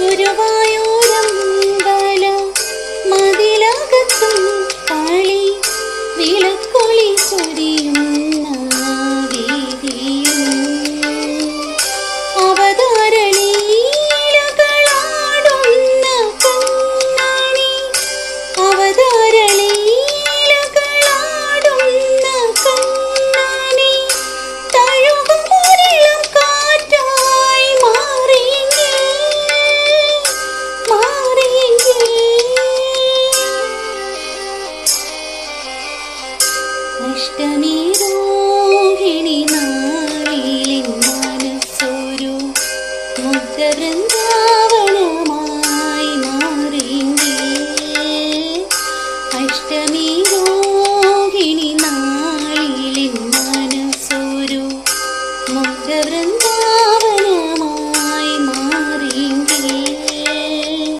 you അഷ്ടമി രോഹിണി നാളിലെ മനസ്സൊരു മുഗ്ധവൃന്ദാവനമായി മാറിയെങ്കിൽ അഷ്ടമി രോഹിണി